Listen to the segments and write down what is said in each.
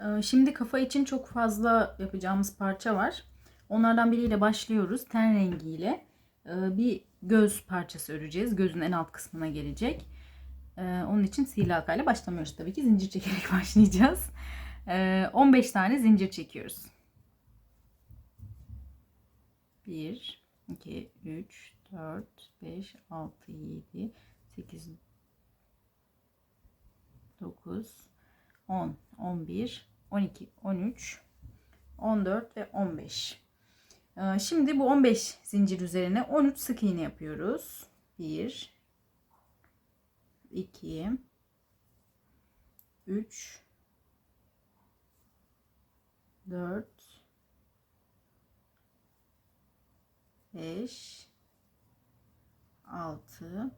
Ee, Şimdi kafa için çok fazla yapacağımız parça var. Onlardan biriyle başlıyoruz. Ten rengiyle Ee, bir göz parçası öreceğiz. Gözün en alt kısmına gelecek. Ee, Onun için sihirli halkayla başlamıyoruz tabii ki. Zincir çekerek başlayacağız. Ee, 15 tane zincir çekiyoruz. 1, 2, 3, 4, 5, 6, 7, 8, 9, 10, 11, 12, 13, 14 ve 15. Ee, Şimdi bu 15 zincir üzerine 13 sık iğne yapıyoruz. 1 2 3 4 5 6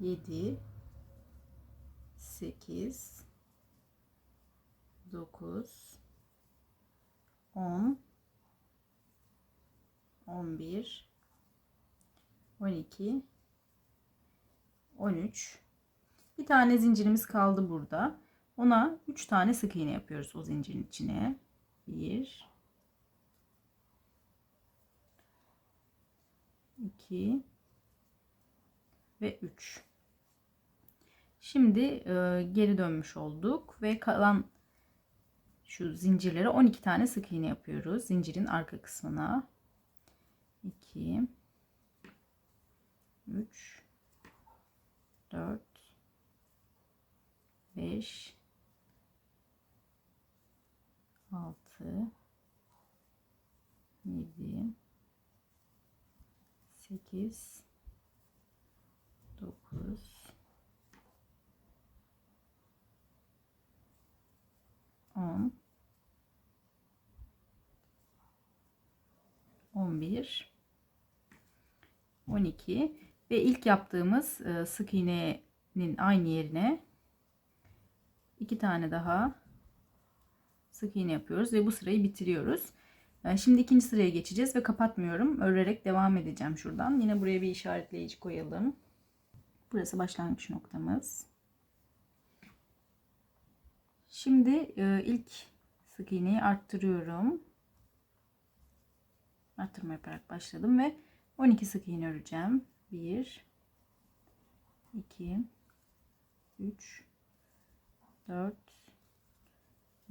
7 8 9 10 11 12 13 bir tane zincirimiz kaldı burada. Ona 3 tane sık iğne yapıyoruz o zincirin içine. 1 2 ve 3. Şimdi e, geri dönmüş olduk ve kalan şu zincirlere 12 tane sık iğne yapıyoruz. Zincirin arka kısmına. 2 3 4 5 6 7 8 9 10 11 12 ve ilk yaptığımız e, sık iğnenin aynı yerine iki tane daha sık iğne yapıyoruz ve bu sırayı bitiriyoruz. E, Şimdi ikinci sıraya geçeceğiz ve kapatmıyorum. Örerek devam edeceğim şuradan. Yine buraya bir işaretleyici koyalım. Burası başlangıç noktamız. Şimdi e, ilk sık iğneyi arttırıyorum. Arttırma yaparak başladım ve 12 sık iğne öreceğim. 1 2 3 4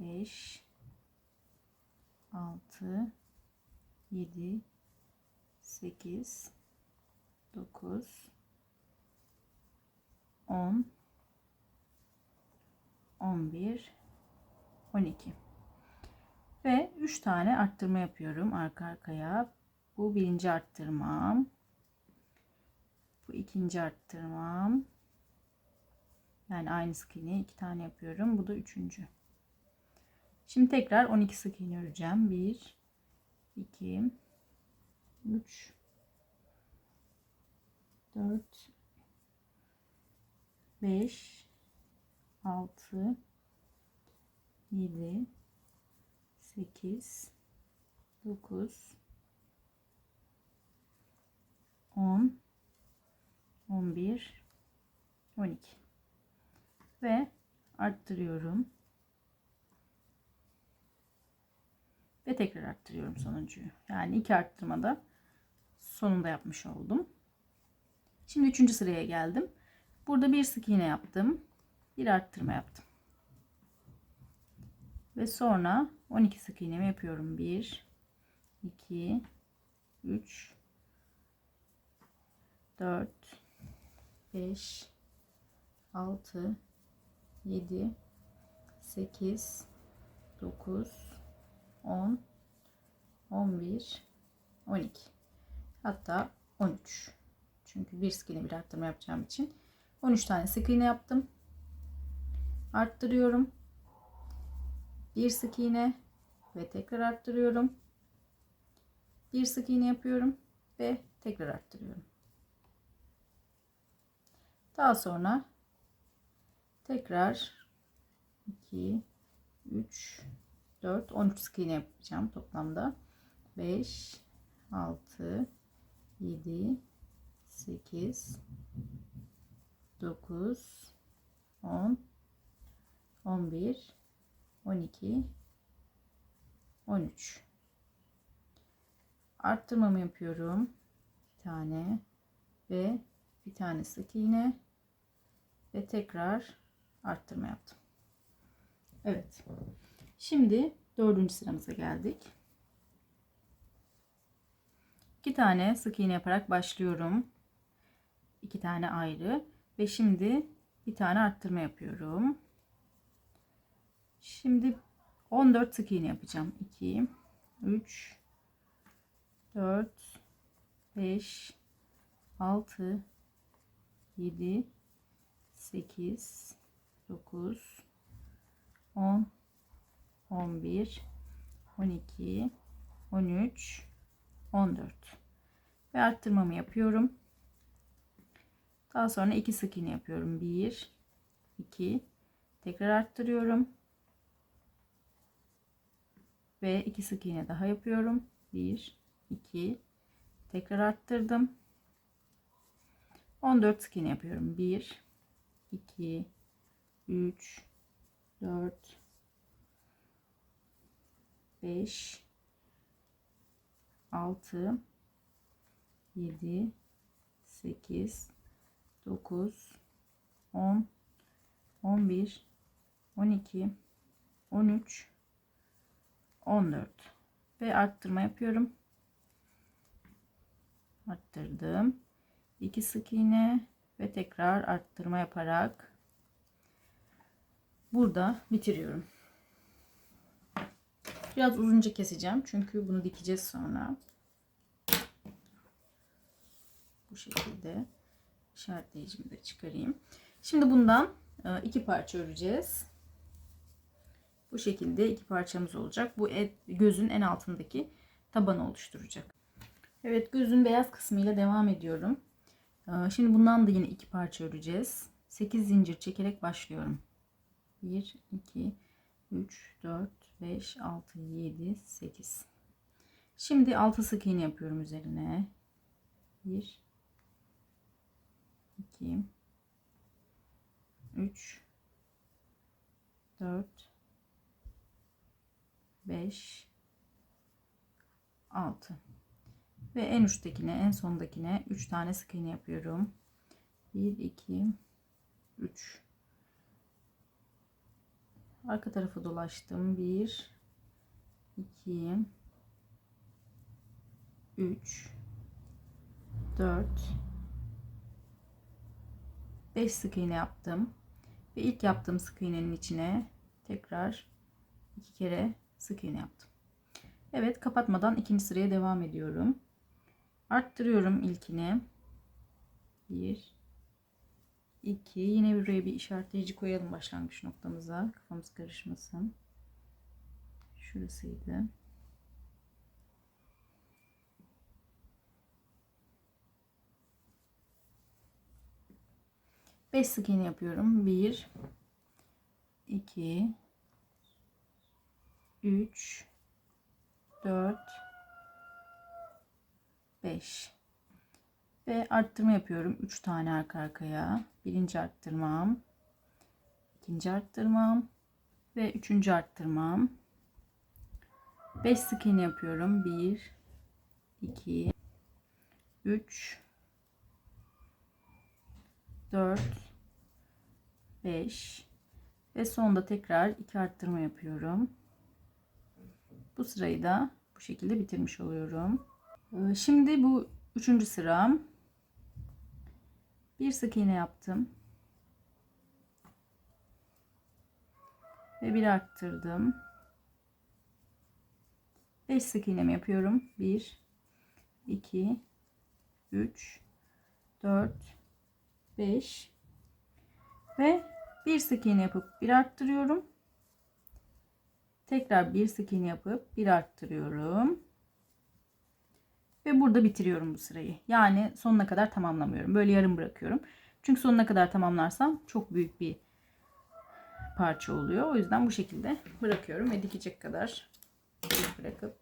5 6 7 8 9 10 11 12 ve 3 tane arttırma yapıyorum arka arkaya. Bu birinci arttırmam. Bu ikinci arttırmam. Yani aynı sık iğneyi iki tane yapıyorum. Bu da üçüncü. Şimdi tekrar 12 sık iğne öreceğim. 1 2 3 4 5 6 7 8 9 10 11 12 ve arttırıyorum. Ve tekrar arttırıyorum sonuncuyu. Yani iki arttırmada sonunda yapmış oldum. Şimdi üçüncü sıraya geldim. Burada bir sık iğne yaptım. Bir arttırma yaptım ve sonra 12 sık iğnemi yapıyorum. 1 2 3 4 5 6 7 8 9 10 11 12 hatta 13 çünkü bir sık iğne bir arttırma yapacağım için 13 tane sık iğne yaptım. Arttırıyorum bir sık iğne ve tekrar arttırıyorum. Bir sık iğne yapıyorum ve tekrar arttırıyorum. Daha sonra tekrar 2 3 4 13 sık iğne yapacağım toplamda. 5 6 7 8 9 10 11 12 13 arttırmamı yapıyorum. Bir tane ve bir tane sık iğne ve tekrar arttırma yaptım. Evet. Şimdi dördüncü sıramıza geldik. İki tane sık iğne yaparak başlıyorum. İki tane ayrı ve şimdi bir tane arttırma yapıyorum şimdi 14 sık iğne yapacağım. 2 3 4 5 6 7 8 9 10 11 12 13 14 ve arttırmamı yapıyorum. Daha sonra iki sık iğne yapıyorum. 1 2 tekrar arttırıyorum ve iki sık iğne daha yapıyorum. 1 2 tekrar arttırdım. 14 sık iğne yapıyorum. 1 2 3 4 5 6 7 8 9 10 11 12 13 14 ve arttırma yapıyorum. Arttırdım. 2 sık iğne ve tekrar arttırma yaparak burada bitiriyorum. Biraz uzunca keseceğim çünkü bunu dikeceğiz sonra. Bu şekilde işaretleyicimi de çıkarayım. Şimdi bundan e, iki parça öreceğiz bu şekilde iki parçamız olacak bu et, gözün en altındaki tabanı oluşturacak Evet gözün beyaz kısmıyla devam ediyorum. Ee, şimdi bundan da yine iki parça öreceğiz. 8 zincir çekerek başlıyorum. 1, 2, 3, 4, 5, 6, 7, 8. Şimdi 6 sık iğne yapıyorum üzerine. 1, 2, 3, 4, 5, 6 ve en üsttekine en sondakine 3 tane sık iğne yapıyorum. 1 2 3 arka tarafı dolaştım. 1 2 3 4 5 sık iğne yaptım. Ve ilk yaptığım sık iğnenin içine tekrar iki kere sık iğne yaptım. Evet kapatmadan ikinci sıraya devam ediyorum. Arttırıyorum ilkini. 1 2 yine buraya bir işaretleyici koyalım başlangıç noktamıza. Kafamız karışmasın. Şurasıydı. Beş sık iğne yapıyorum. 1 2 3 4 5 ve arttırma yapıyorum. 3 tane arka arkaya. Birinci arttırmam. İkinci arttırmam. Ve üçüncü arttırmam. 5 sık iğne yapıyorum. 1 2 3 4 5 ve sonda tekrar 2 arttırma yapıyorum bu sırayı da bu şekilde bitirmiş oluyorum ee, şimdi bu üçüncü sıram. Bir sık iğne yaptım. Ve bir arttırdım. 5 sık iğnemi yapıyorum. 1 2 3 4 5 ve bir sık iğne yapıp bir arttırıyorum. Tekrar bir sık iğne yapıp bir arttırıyorum. Ve burada bitiriyorum bu sırayı. Yani sonuna kadar tamamlamıyorum. Böyle yarım bırakıyorum. Çünkü sonuna kadar tamamlarsam çok büyük bir parça oluyor. O yüzden bu şekilde bırakıyorum ve dikecek kadar bırakıp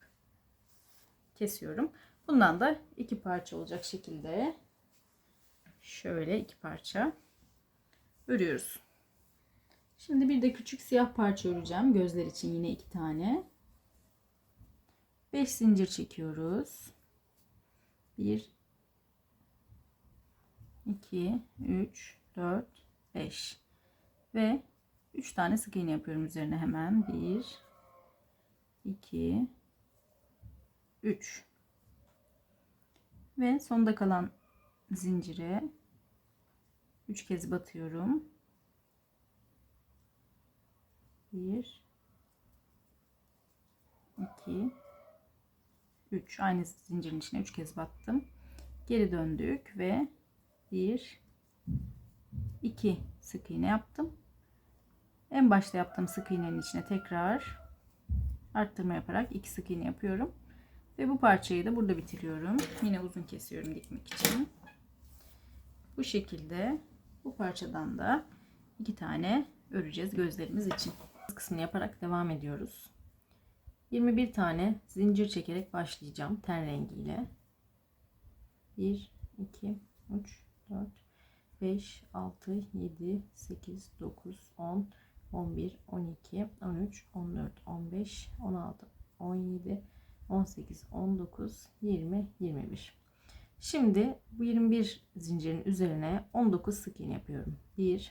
kesiyorum. Bundan da iki parça olacak şekilde şöyle iki parça örüyoruz. Şimdi bir de küçük siyah parça öreceğim. Gözler için yine iki tane. 5 zincir çekiyoruz. 1 2 3 4 5 ve 3 tane sık iğne yapıyorum üzerine hemen 1 2 3 ve sonda kalan zincire 3 kez batıyorum 1 2 3 aynı zincirin içine 3 kez battım. Geri döndük ve 1 2 sık iğne yaptım. En başta yaptığım sık iğnenin içine tekrar arttırma yaparak 2 sık iğne yapıyorum. Ve bu parçayı da burada bitiriyorum. Yine uzun kesiyorum dikmek için. Bu şekilde bu parçadan da iki tane öreceğiz gözlerimiz için kısmını yaparak devam ediyoruz. 21 tane zincir çekerek başlayacağım ten rengiyle. 1 2 3 4 5 6 7 8 9 10 11 12 13 14 15 16 17 18 19 20 21 şimdi bu 21 zincirin üzerine 19 sık iğne yapıyorum. 1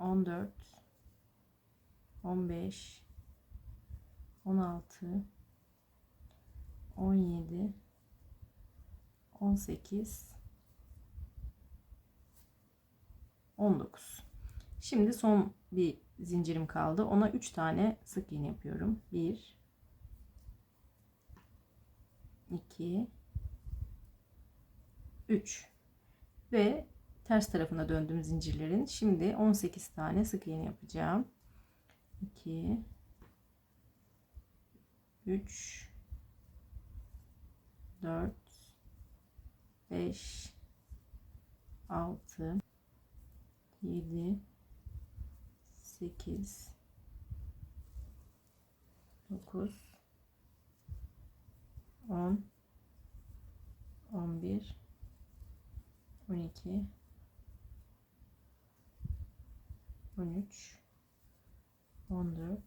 14 15 16 17 18 19 şimdi son bir zincirim kaldı. Ona 3 tane sık iğne yapıyorum. 1 2 3 ve ters tarafına döndüm zincirlerin şimdi 18 tane sık iğne yapacağım. 2 3 4 5 6 7 8 9 10 11 12 13 14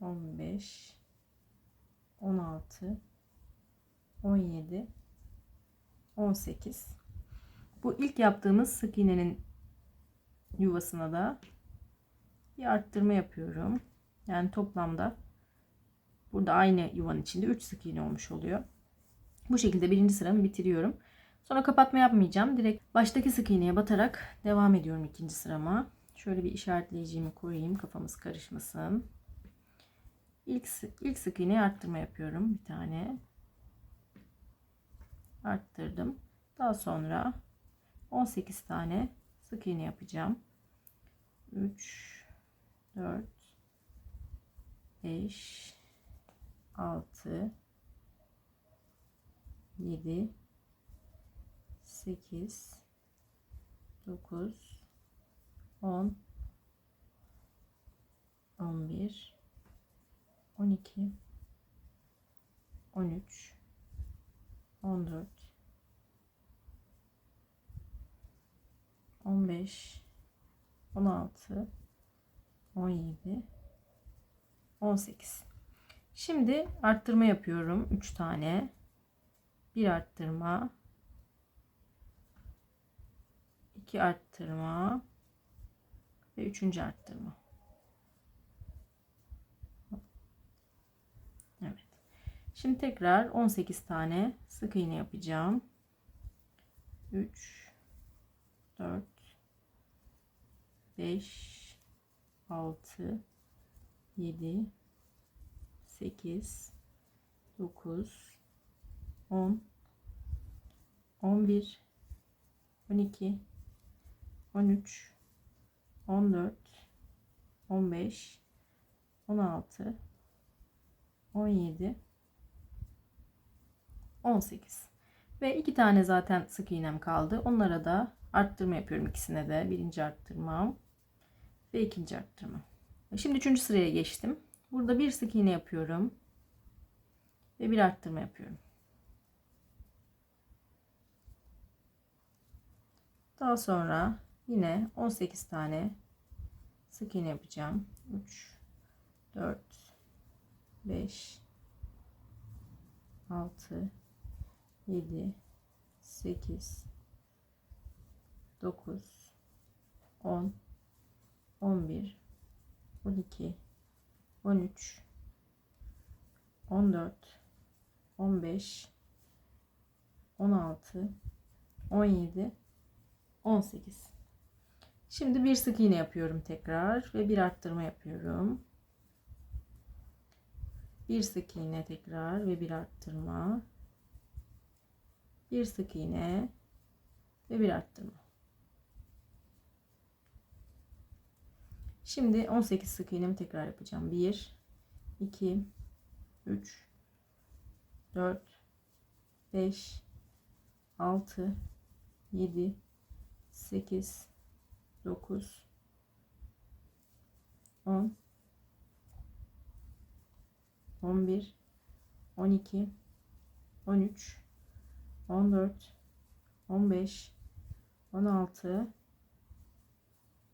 15 16 17 18 bu ilk yaptığımız sık iğnenin yuvasına da bir arttırma yapıyorum. Yani toplamda burada aynı yuvanın içinde 3 sık iğne olmuş oluyor. Bu şekilde birinci sıramı bitiriyorum sonra kapatma yapmayacağım direkt baştaki sık iğneye batarak devam ediyorum ikinci sırama şöyle bir işaretleyicimi koyayım kafamız karışmasın ilk, ilk sık iğneye arttırma yapıyorum bir tane arttırdım. Daha sonra 18 tane sık iğne yapacağım. 3 4 5 6 7 8 9 10 11 12 13 14 15 16 17 18 Şimdi arttırma yapıyorum 3 tane. Bir arttırma 2 arttırma ve 3. arttırma Evet Şimdi tekrar 18 tane sık iğne yapacağım. 3 4 5 6 7 8 9 10 11 12 13 14 15 16 17 18 ve iki tane zaten sık iğnem kaldı. Onlara da arttırma yapıyorum ikisine de. Birinci arttırmam ve ikinci arttırma. Şimdi üçüncü sıraya geçtim. Burada bir sık iğne yapıyorum ve bir arttırma yapıyorum. Daha sonra yine 18 tane sık iğne yapacağım. 3 4 5 6 7 8 9 10 11 12 13 14 15 16 17 18 Şimdi bir sık iğne yapıyorum tekrar ve bir arttırma yapıyorum. Bir sık iğne tekrar ve bir arttırma. Bir sık iğne ve bir arttırma. Şimdi 18 sık iğnemi tekrar yapacağım. 1 2 3 4 5 6 7 8 9 10 11 12 13 14 15 16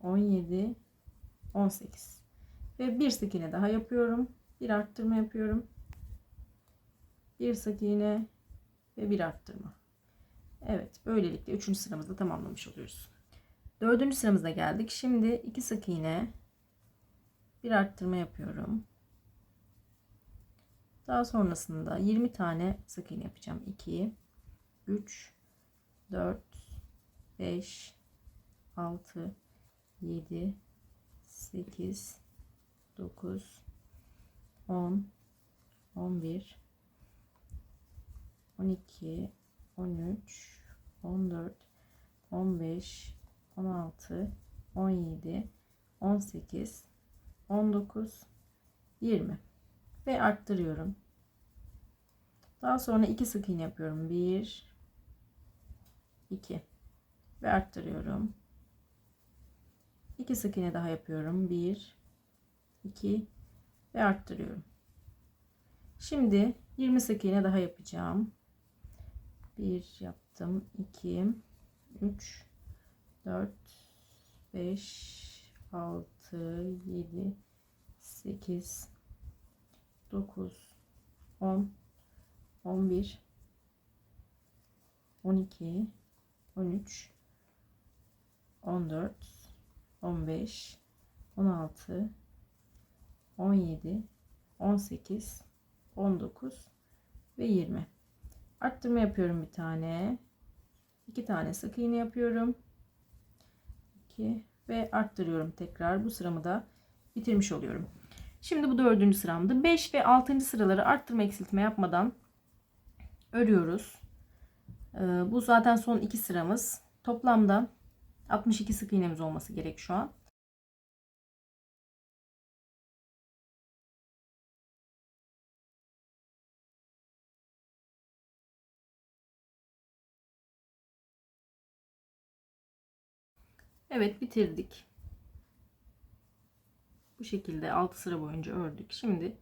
17 18 ve bir sık iğne daha yapıyorum. Bir arttırma yapıyorum. Bir sık iğne ve bir arttırma. Evet böylelikle 3. sıramızda tamamlamış oluyoruz 4. sıramıza geldik şimdi 2 sık iğne bir arttırma yapıyorum daha sonrasında 20 tane sık iğne yapacağım 2 3 4 5 6 7 8 9 10 11 12 13 14 15 16 17 18 19 20 ve arttırıyorum. Daha sonra iki sık iğne yapıyorum. 1 2 ve arttırıyorum. 2 sık iğne daha yapıyorum. 1 2 ve arttırıyorum. Şimdi 20 sık iğne daha yapacağım. 1 yaptım. 2 3 4 5 6 7 8 9 10 11 12 13 14 15 16 17 18 19 ve 20 arttırma yapıyorum bir tane. İki tane sık iğne yapıyorum 2 ve arttırıyorum tekrar. Bu sıramı da bitirmiş oluyorum. Şimdi bu dördüncü sıramdı 5 ve 6. sıraları arttırma eksiltme yapmadan örüyoruz. Ee, bu zaten son iki sıramız. Toplamda 62 sık iğnemiz olması gerek şu an Evet bitirdik. Bu şekilde 6 sıra boyunca ördük. Şimdi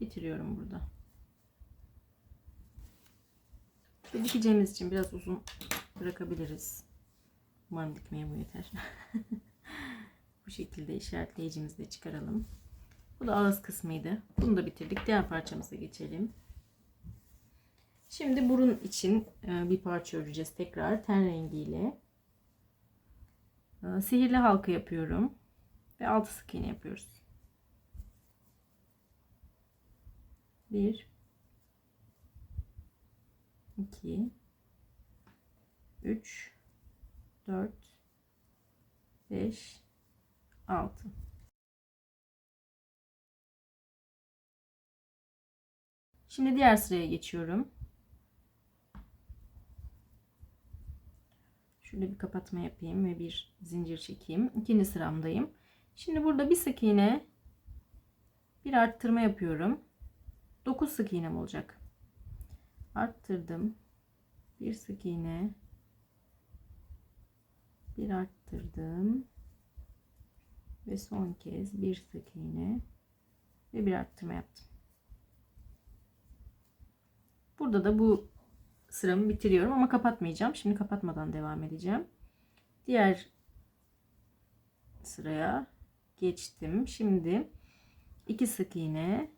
bitiriyorum burada. Ve dikeceğimiz için biraz uzun bırakabiliriz. Umarım dikmeye bu yeter. bu şekilde işaretleyicimizi de çıkaralım. Bu da ağız kısmıydı. Bunu da bitirdik. Diğer parçamıza geçelim. Şimdi burun için e, bir parça öreceğiz tekrar ten rengiyle. Ee, sihirli halka yapıyorum ve altı sık iğne yapıyoruz. 1 2 3 4 5 6 Şimdi diğer sıraya geçiyorum. Şöyle bir kapatma yapayım ve bir zincir çekeyim. İkinci sıramdayım. Şimdi burada bir sık iğne bir arttırma yapıyorum. 9 sık iğnem olacak. Arttırdım. Bir sık iğne bir arttırdım ve son kez bir sık iğne ve bir arttırma yaptım. Burada da bu sıramı bitiriyorum ama kapatmayacağım. Şimdi kapatmadan devam edeceğim. Diğer sıraya geçtim. Şimdi iki sık iğne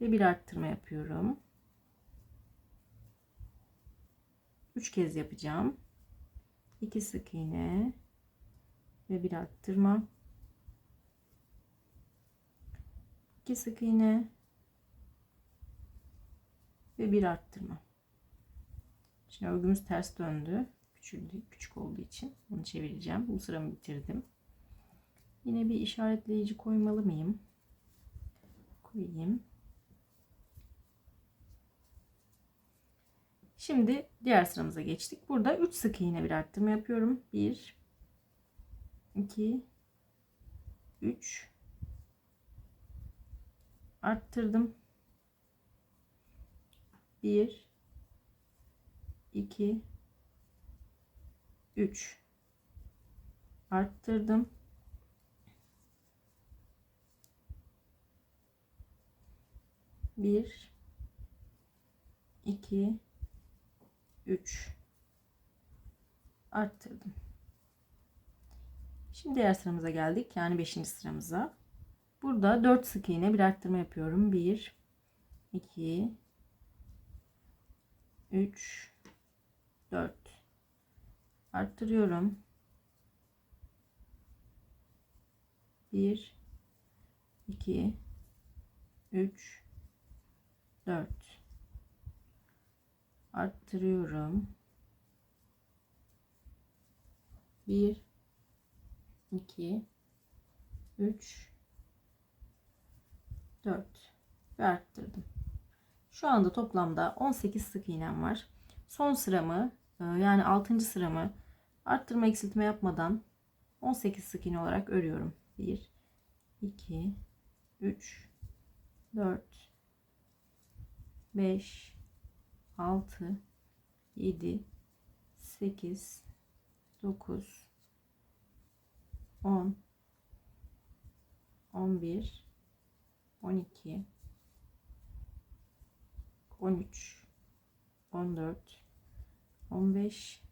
ve bir arttırma yapıyorum. Üç kez yapacağım. 2 sık iğne ve bir arttırma. 2 sık iğne ve bir arttırma. Şimdi örgümüz ters döndü. Küçüldü, küçük olduğu için bunu çevireceğim. Bu sıramı bitirdim. Yine bir işaretleyici koymalı mıyım? Koyayım. Şimdi diğer sıramıza geçtik. Burada 3 sık iğne bir arttırma yapıyorum. 1 2 3 arttırdım. 1 2 3 arttırdım. Bir, iki, 3 arttırdım. Şimdi diğer sıramıza geldik. Yani 5. sıramıza. Burada 4 sık iğne bir arttırma yapıyorum. 1 2 3 4 arttırıyorum. 1 2 3 4 arttırıyorum. 1 2 3 4 ve arttırdım. Şu anda toplamda 18 sık iğnem var. Son sıramı yani 6. sıramı arttırma eksiltme yapmadan 18 sık iğne olarak örüyorum. 1 2 3 4 5 6 7 8 9 10 11 12 13 14 15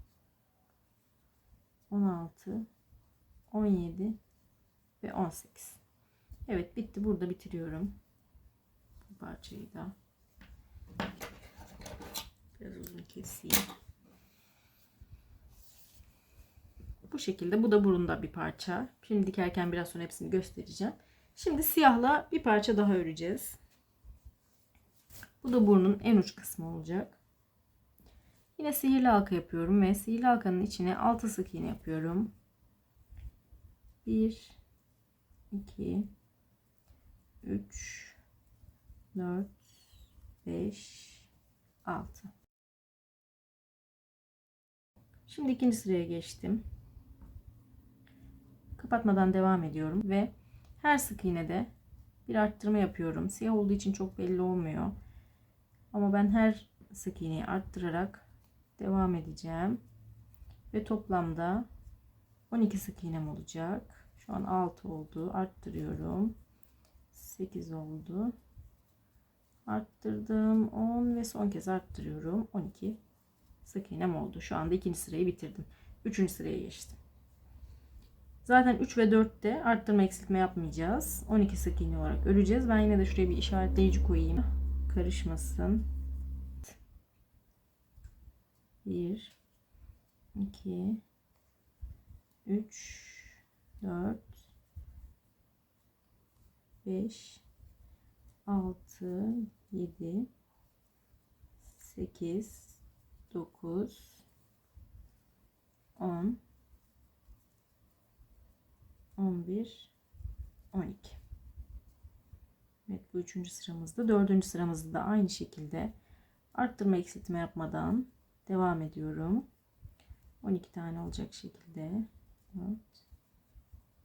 16 17 ve 18 Evet bitti burada bitiriyorum bu parçayı da Biraz uzun keseyim. Bu şekilde. Bu da burunda bir parça. Şimdi dikerken biraz sonra hepsini göstereceğim. Şimdi siyahla bir parça daha öreceğiz. Bu da burnun en uç kısmı olacak. Yine sihirli halka yapıyorum ve sihirli halkanın içine 6 sık iğne yapıyorum. 1 2 3 4 5 6 Şimdi ikinci sıraya geçtim. Kapatmadan devam ediyorum ve her sık iğnede bir arttırma yapıyorum. Siyah olduğu için çok belli olmuyor. Ama ben her sık iğneyi arttırarak devam edeceğim. Ve toplamda 12 sık iğnem olacak. Şu an 6 oldu. Arttırıyorum. 8 oldu. Arttırdım. 10 ve son kez arttırıyorum. 12 sık iğnem oldu. Şu anda ikinci sırayı bitirdim. Üçüncü sıraya geçtim. Zaten 3 ve 4'te arttırma eksiltme yapmayacağız. 12 sık iğne olarak öreceğiz. Ben yine de şuraya bir işaretleyici koyayım. Karışmasın. 1 2 3 4 5 6 7 8 9 10 11 12 Evet bu üçüncü sıramızda dördüncü sıramızda da aynı şekilde arttırma eksiltme yapmadan devam ediyorum 12 tane olacak şekilde 4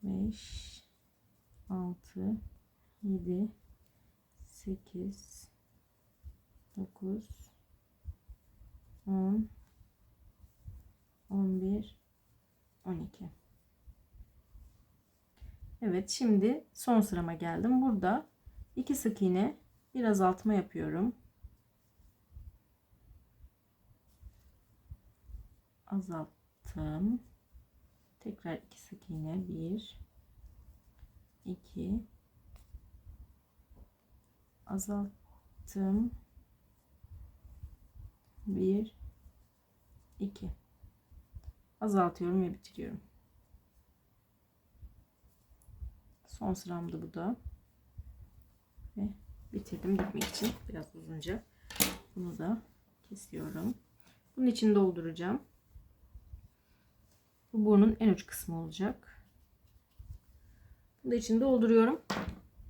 5 6 7 8 9 10 11 12 Evet şimdi son sırama geldim. Burada iki sık iğne bir azaltma yapıyorum. Azalttım. Tekrar iki sık iğne. Bir, iki. Azalttım. Bir, iki. Azaltıyorum ve bitiriyorum. Son sıramda bu da. Ve bitirdim dikmek için. Biraz uzunca. Bunu da kesiyorum. Bunun için dolduracağım. Bu burnun en uç kısmı olacak. Bunu da için dolduruyorum.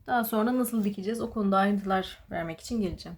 Daha sonra nasıl dikeceğiz o konuda ayrıntılar vermek için geleceğim.